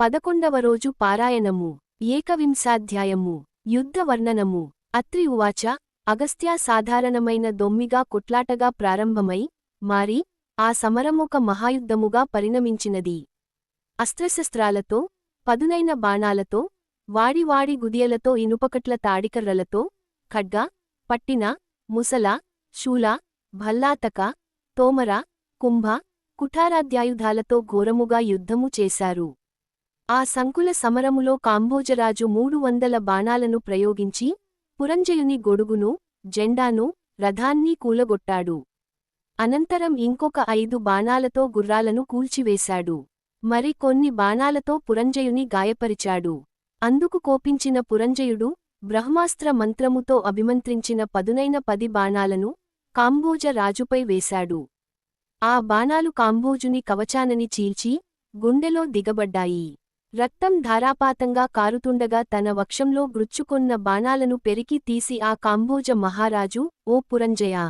పదకొండవ రోజు పారాయణము ఏకవింశాధ్యాయము యుద్ధ వర్ణనము. అత్రి ఉవాచ అగస్త్యా సాధారణమైన దొమ్మిగా కొట్లాటగా ప్రారంభమై మారి ఆ సమరమొక మహాయుద్ధముగా పరిణమించినది. అస్త్రశస్త్రాలతో పదునైన బాణాలతో వాడివాడి గుదియలతో ఇనుపకట్ల తాడికర్రలతో ఖడ్గ పట్టిన ముసల శూల భల్లాతక తోమర కుంభ కుఠారాధ్యాయుధాలతో ఘోరముగా యుద్ధము చేశారు. ఆ సంకుల సమరములో కాంభోజరాజు మూడు వందల బాణాలను ప్రయోగించి పురంజయుని గొడుగును జెండాను రథాన్ని కూలగొట్టాడు. అనంతరం ఇంకొక ఐదు బాణాలతో గుర్రాలను కూల్చివేశాడు. మరి కొన్ని బాణాలతో పురంజయుని గాయపరిచాడు. అందుకు కోపించిన పురంజయుడు బ్రహ్మాస్త్ర మంత్రముతో అభిమంత్రించిన పదునైన పది బాణాలను కాంబోజ రాజుపై వేశాడు. ఆ బాణాలు కాంబోజుని కవచానని చీల్చి గుండెలో దిగబడ్డాయి. రక్తం ధారాపాతంగా కారుతుండగా తన వక్షంలో గ్రుచ్చుకొన్న బాణాలను పెరికి తీసి ఆ కాంబోజ మహారాజు ఓ పురంజయా!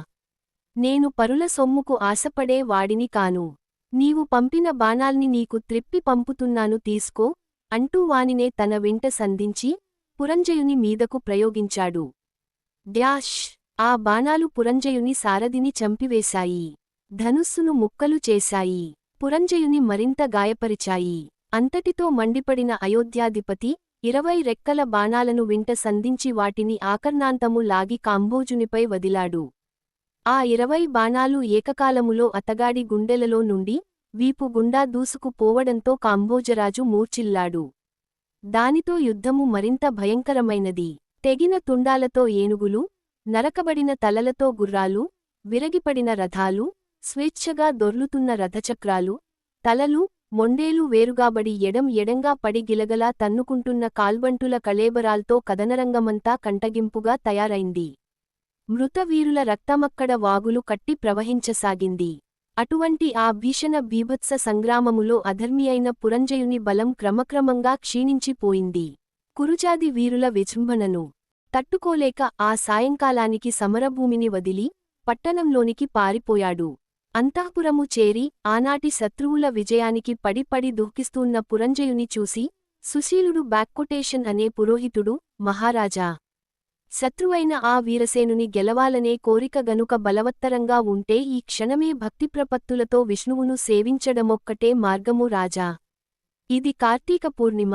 నేను పరుల సొమ్ముకు ఆశపడే వాడిని కాను. నీవు పంపిన బాణాల్ని నీకు త్రిప్పి పంపుతున్నాను తీసుకో అంటూ వానినే తన వెంట సంధించి పురంజయుని మీదకు ప్రయోగించాడు. డ్యాష్! ఆ బాణాలు పురంజయుని సారథిని చంపివేశాయి. ధనుస్సును ముక్కలు చేశాయి. పురంజయుని మరింత గాయపరిచాయి. అంతటితో మండిపడిన అయోధ్యాధిపతి ఇరవై రెక్కల బాణాలను వింట సంధించి వాటిని ఆకర్ణాంతము లాగి కాంబోజునిపై వదిలాడు. ఆ ఇరవై బాణాలు ఏకకాలములో అతగాడి గుండెలలో నుండి వీపు గుండా దూసుకు పోవడంతో కాంబోజరాజు మూర్చిల్లాడు దానితో యుద్ధము మరింత భయంకరమైనది. తెగిన తుండాలతో ఏనుగులు నరకబడిన తలలతో గుర్రాలు విరగిపడిన రథాలు స్వేచ్ఛగా దొర్లుతున్న రథచక్రాలు తలలు మొండేలు వేరుగాబడి ఎడం ఎడంగా పడి గిలగలా తన్నుకుంటున్న కాల్బంటుల కళేబరాల్తో కదనరంగమంతా కంటగింపుగా తయారైంది. మృతవీరుల రక్తమక్కడ వాగులు కట్టి ప్రవహించసాగింది. అటువంటి ఆ భీషణ బీభత్స సంగ్రామములో అధర్మియైన పురంజయుని బలం క్రమక్రమంగా క్షీణించిపోయింది కురుజాది వీరుల విజృంభణను తట్టుకోలేక ఆ సాయంకాలానికి సమరభూమిని వదిలి పట్టణంలోనికి పారిపోయాడు. అంతఃపురము చేరి ఆనాటి శత్రువుల విజయానికి పడిపడి దుఃఖిస్తున్న పురంజయుని చూసి సుశీలుడు బ్యాక్కొటేషన్ అనే పురోహితుడు మహారాజా! శత్రువైన ఆ వీరసేనుని గెలవాలనే కోరిక గనుక బలవత్తరంగా ఉంటే ఈ క్షణమే భక్తిప్రపత్తులతో విష్ణువును సేవించడమొక్కటే మార్గము రాజా! ఇది కార్తీక పూర్ణిమ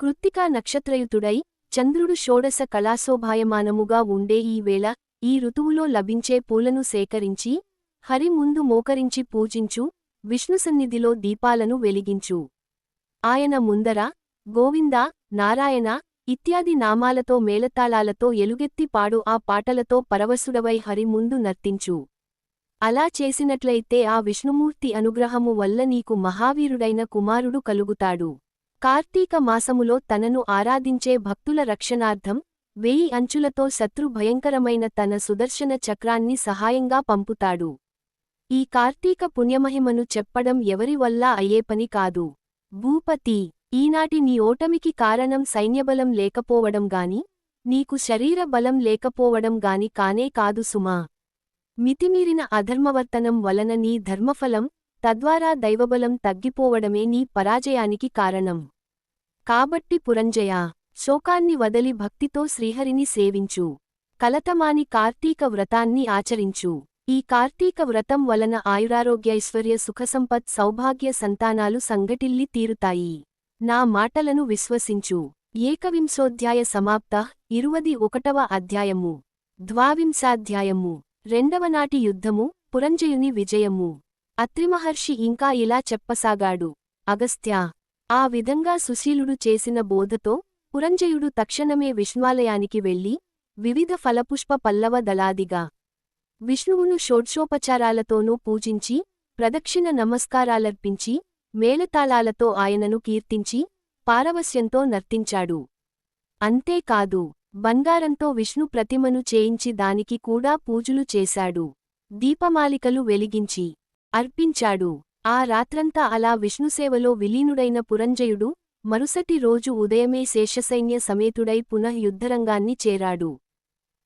కృత్తికా నక్షత్రయుతుడై చంద్రుడు షోడశ కళాశోభాయమానముగా ఉండే ఈ వేళ ఈ ఋతువులో లభించే పూలను సేకరించి హరి ముందు మోకరించి పూజించు విష్ణుసన్నిధిలో దీపాలను వెలిగించు. ఆయన ముందర గోవిందా నారాయణ ఇత్యాది నామాలతో మేళతాళాలతో ఎలుగెత్తి పాడు ఆ పాటలతో పరవశుడవై హరి ముందు నర్తించు. అలా చేసినట్లయితే ఆ విష్ణుమూర్తి అనుగ్రహము వల్ల నీకు మహావీరుడైన కుమారుడు కలుగుతాడు. కార్తీక మాసములో తనను ఆరాధించే భక్తుల రక్షణార్థం వేయి అంచులతో శత్రు భయంకరమైన తన సుదర్శన చక్రాన్ని సహాయంగా పంపుతాడు. ఈ కార్తీక పుణ్యమహిమను చెప్పడం ఎవరి వల్ల అయ్యే పని కాదు. భూపతి ఈనాటి నీ ఓటమికి కారణం సైన్యబలం లేకపోవడం గాని నీకు శరీర బలం లేకపోవడం గాని కానే కాదు సుమా. మితిమీరిన అధర్మవర్తనం వలన నీ ధర్మఫలం తద్వారా దైవబలం తగ్గిపోవడమే నీ పరాజయానికి కారణం. కాబట్టి పురంజయ శోకాన్ని వదలి భక్తితో శ్రీహరిని సేవించు. కలతమాని కార్తీక వ్రతాన్ని ఆచరించు. ఈ కార్తీక వ్రతం వలన ఆయురారోగ్యైశ్వర్య సుఖసంపత్ సౌభాగ్య సంతానాలు సంగటిల్లి తీరుతాయి. నా మాటలను విశ్వసించు. ఏకవింశోధ్యాయ సమాప్త ఇరువది ఒకటవ అధ్యాయము. ద్వావింశాధ్యాయము. రెండవనాటి యుద్ధము పురంజయుని విజయము. అత్రిమహర్షి ఇంకా ఇలా చెప్పసాగాడు. అగస్త్యా. ఆ విధంగా సుశీలుడు చేసిన బోధతో పురంజయుడు తక్షణమే విష్ణాలయానికి వెళ్ళి వివిధ ఫలపుష్ప పల్లవ దళాదిగా విష్ణువును షోడ్షోపచారాలతోనూ పూజించి ప్రదక్షిణ నమస్కారాలర్పించి మేళతాళాలతో ఆయనను కీర్తించి పారవస్యంతో నర్తించాడు. అంతేకాదు బంగారంతో విష్ణు ప్రతిమను చేయించి దానికి కూడా పూజలు చేశాడు. దీపమాలికలు వెలిగించి అర్పించాడు. ఆ రాత్రంతా అలా విష్ణుసేవలో విలీనుడైన పురంజయుడు మరుసటి రోజు ఉదయమే శేషసైన్య సమేతుడై పునః యుద్ధరంగాన్ని చేరాడు.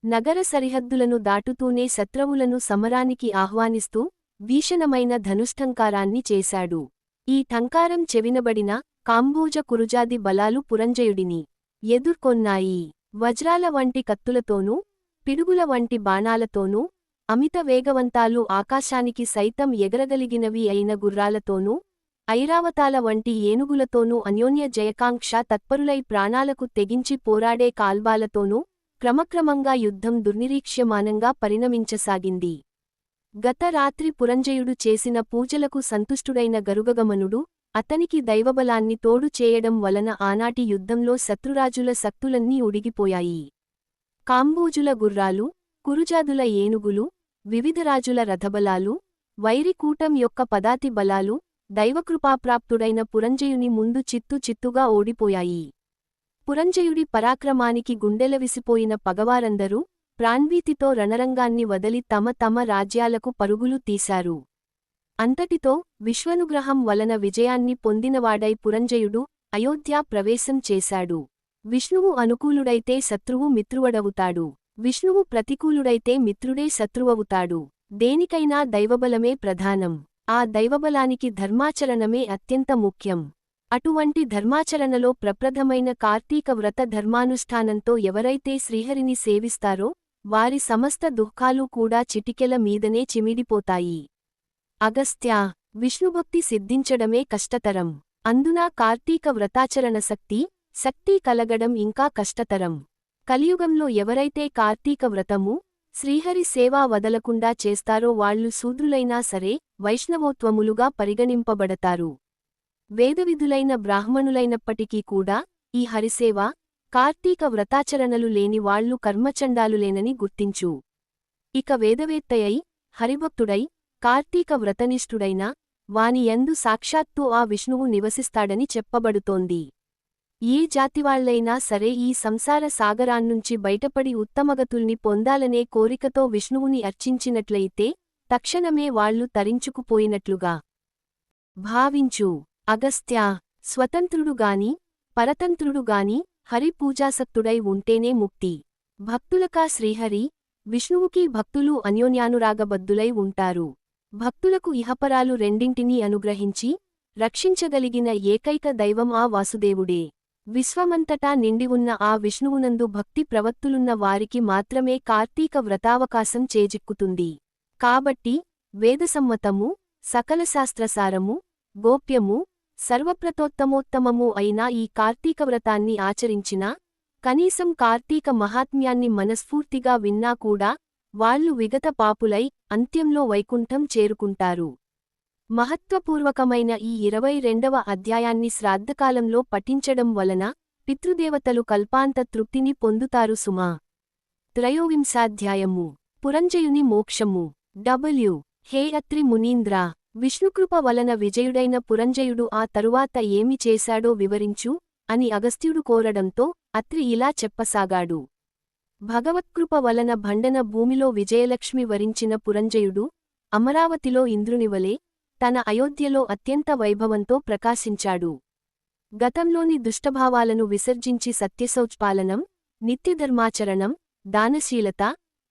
నగర సరిహద్దులను దాటుతూనే శత్రవులను సమరానికి ఆహ్వానిస్తూ భీషణమైన ధనుష్టంకారాన్ని చేశాడు. ఈ ఠంకారం చెవినబడిన కాంబోజ కురుజాది బలాలు పురంజయుడిని ఎదుర్కొన్నాయి. వజ్రాల వంటి కత్తులతోనూ పిడుగుల వంటి బాణాలతోనూ అమిత వేగవంతాలు ఆకాశానికి సైతం ఎగరగలిగినవి అయిన గుర్రాలతోనూ ఐరావతాల వంటి ఏనుగులతోనూ అన్యోన్య జయకాంక్ష తత్పరులై ప్రాణాలకు తెగించి పోరాడే కాల్బాలతోనూ క్రమక్రమంగా యుద్ధం దుర్నిరీక్ష్యమానంగా పరిణమించసాగింది. గత రాత్రి పురంజయుడు చేసిన పూజలకు సంతుష్టుడైన గరుగగమనుడు అతనికి దైవబలాన్ని తోడు చేయడం వలన ఆనాటి యుద్ధంలో శత్రురాజుల శక్తులన్నీ ఉడిగిపోయాయి. కాంబోజుల గుర్రాలు కురుజాదుల ఏనుగులు వివిధ రాజుల రథబలాలు వైరికూటం యొక్క పదాతి బలాలు దైవకృపాప్రాప్తుడైన పురంజయుని ముందు చిత్తు చిత్తుగా ఓడిపోయాయి. పురంజయుడి పరాక్రమానికి గుండెలవిసిపోయిన పగవారందరూ ప్రాణ్వీతితో రణరంగాన్ని వదలి తమ తమ రాజ్యాలకు పరుగులు తీశారు. అంతటితో విశ్వనుగ్రహం వలన విజయాన్ని పొందినవాడై పురంజయుడు అయోధ్యా ప్రవేశం చేశాడు. విష్ణువు అనుకూలుడైతే శత్రువు మిత్రువడవుతాడు విష్ణువు ప్రతికూలుడైతే మిత్రుడే శత్రువవుతాడు. దేనికైనా దైవబలమే ప్రధానం. ఆ దైవబలానికి ధర్మాచరణమే అత్యంత ముఖ్యం. అటువంటి ధర్మాచరణలో ప్రప్రథమైన కార్తీక వ్రత ధర్మానుష్ఠానంతో ఎవరైతే శ్రీహరిని సేవిస్తారో వారి సమస్త దుఃఖాలు కూడా చిటికెల మీదనే చిమిడిపోతాయి. అగస్త్యా విష్ణుభక్తి సిద్ధించడమే కష్టతరం. అందున కార్తీక వ్రతాచరణ శక్తి శక్తి కలగడం ఇంకా కష్టతరం. కలియుగంలో ఎవరైతే కార్తీక వ్రతము శ్రీహరి సేవా వదలకుండా చేస్తారో వాళ్ళు శూద్రులైనా సరే వైష్ణవోత్వములుగా పరిగణింపబడతారు. వేదవిధులైన బ్రాహ్మణులైనప్పటికీ కూడా ఈ హరిసేవ కార్తీక వ్రతాచరణలు లేని వాళ్ళు కర్మచండాలులేనని గుర్తించు. ఇక వేదవేత్తయై హరిభక్తుడై కార్తీక వ్రతనిష్ఠుడైన వాని ఎందు సాక్షాత్తు ఆ విష్ణువు నివసిస్తాడని చెప్పబడుతోంది. ఏ జాతివాళ్ళైనా సరే ఈ సంసార సాగరాన్నుంచి బయటపడి ఉత్తమగతుల్ని పొందాలనే కోరికతో విష్ణువుని అర్చించినట్లయితే తక్షణమే వాళ్ళు తరించుకుపోయినట్లుగా. భావించు. అగస్త్యా స్వతంత్రుడుగాని పరతంత్రుడుగాని హరిపూజాసత్తుడై ఉంటేనే ముక్తి. భక్తులకా శ్రీహరి విష్ణువుకి భక్తులు అన్యోన్యానురాగబద్దులై ఉంటారు. భక్తులకు ఇహపరాలు రెండింటినీ అనుగ్రహించి రక్షించగలిగిన ఏకైక దైవం ఆ వాసుదేవుడే. విశ్వమంతటా నిండివున్న ఆ విష్ణువునందు భక్తి ప్రవత్తులున్న వారికి మాత్రమే కార్తీక వ్రతావకాశం చేజిక్కుతుంది. కాబట్టి వేదసమ్మతము సకల శాస్త్రసారము గోప్యము సర్వప్రతోత్తమోత్తమము అయిన ఈ కార్తీక వ్రతాన్ని ఆచరించినా కనీసం కార్తీక మహాత్మ్యాన్ని మనస్ఫూర్తిగా విన్నా కూడా వాళ్ళు విగత పాపులై అంత్యంలో వైకుంఠం చేరుకుంటారు. మహత్వపూర్వకమైన ఈ ఇరవై రెండవ అధ్యాయాన్ని శ్రాద్ధకాలంలో పఠించడం వలన పితృదేవతలు కల్పాంత తృప్తిని పొందుతారు సుమా. త్రయోవింశాధ్యాయము. పురంజయుని మోక్షము. డబ్ల్యూ. హే అత్రి మునీంద్ర. విష్ణుకృప వలన విజయుడైన పురంజయుడు ఆ తరువాత ఏమి చేశాడో వివరించు అని అగస్త్యుడు కోరడంతో అత్రి ఇలా చెప్పసాగాడు. భగవత్కృప వలన భండన భూమిలో విజయలక్ష్మి వరించిన పురంజయుడు అమరావతిలో ఇంద్రునివలే తన అయోధ్యలో అత్యంత వైభవంతో ప్రకాశించాడు. గతంలోని దుష్టభావాలను విసర్జించి సత్యశౌచ్పాలనం నిత్యధర్మాచరణం దానశీలత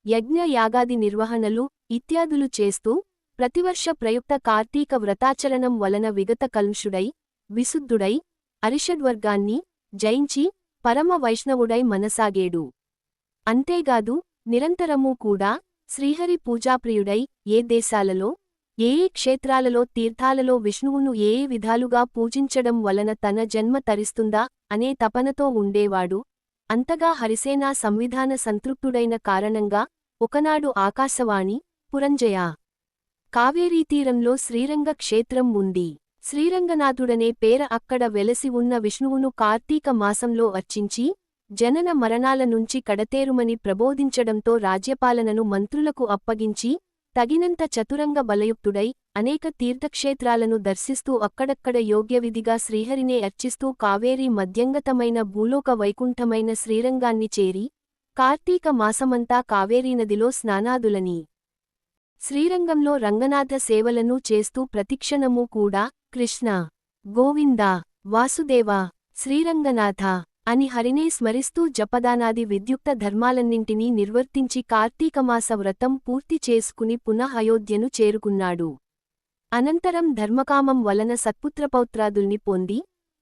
యజ్ఞ యాగాది నిర్వహణలు ఇత్యాదులు చేస్తూ ప్రతివర్ష ప్రయుక్త కార్తీక వ్రతాచరణం వలన విగత కలుషుడై విశుద్ధుడై అరిషడ్వర్గాన్ని జయించి పరమ వైష్ణవుడై మనసాగేడు. అంతేగాదు నిరంతరమూ కూడా శ్రీహరి పూజాప్రియుడై ఏ దేశాలలో ఏ ఏ క్షేత్రాలలో తీర్థాలలో విష్ణువును ఏ ఏ విధాలుగా పూజించడం వలన తన జన్మ తరిస్తుందా అనే తపనతో ఉండేవాడు. అంతగా హరిసేనా సంవిధాన సంతృప్తుడైన కారణంగా ఒకనాడు ఆకాశవాణి పురంజయ కావేరీతీరంలో శ్రీరంగ క్షేత్రం ఉంది. శ్రీరంగనాథుడనే పేర అక్కడ వెలసి ఉన్న విష్ణువును కార్తీక మాసంలో అర్చించి జనన మరణాల నుంచి కడతేరుమని ప్రబోధించడంతో రాజ్యపాలనను మంత్రులకు అప్పగించి తగినంత చతురంగ బలయుక్తుడై అనేక తీర్థక్షేత్రాలను దర్శిస్తూ అక్కడక్కడ యోగ్యవిధిగా శ్రీహరినే అర్చిస్తూ కావేరీ మధ్యంగతమైన భూలోక వైకుంఠమైన శ్రీరంగాన్ని చేరి కార్తీక మాసమంతా కావేరీనదిలో స్నానాదులని శ్రీరంగంలో రంగనాథ సేవలను చేస్తూ ప్రతిక్షణమూ కూడా కృష్ణ గోవింద వాసుదేవ శ్రీరంగనాథ అని హరినే స్మరిస్తూ జపదానాది విద్యుక్త ధర్మాలన్నింటినీ నిర్వర్తించి కార్తీకమాస వ్రతం పూర్తి చేసుకుని పునః అయోధ్యను చేరుకున్నాడు. అనంతరం ధర్మకామం వలన సత్పుత్రపౌత్రాదుల్ని పొంది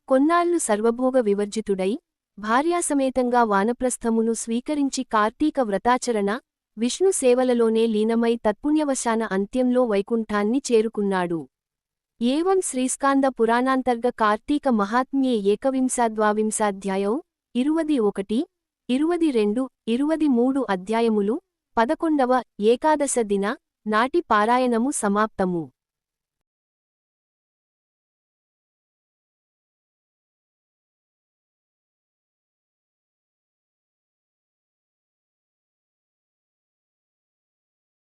కొన్నాళ్ళు సర్వభోగ వివర్జితుడై భార్యాసమేతంగా వానప్రస్థమును స్వీకరించి కార్తీక వ్రతాచరణ విష్ణు సేవలలోనే లీనమై తత్పుణ్యవశాన అంత్యంలో వైకుంఠాన్ని చేరుకున్నాడు. ఏవం శ్రీస్కాంద పురాణాంతర్గ కార్తీక మహాత్మ్యే ఏకవింశాద్వావింశాధ్యాయం ఇరువది ఒకటి ఇరువది రెండు ఇరువది మూడు అధ్యాయములు పదకొండవ ఏకాదశ దిన నాటి పారాయణము సమాప్తము.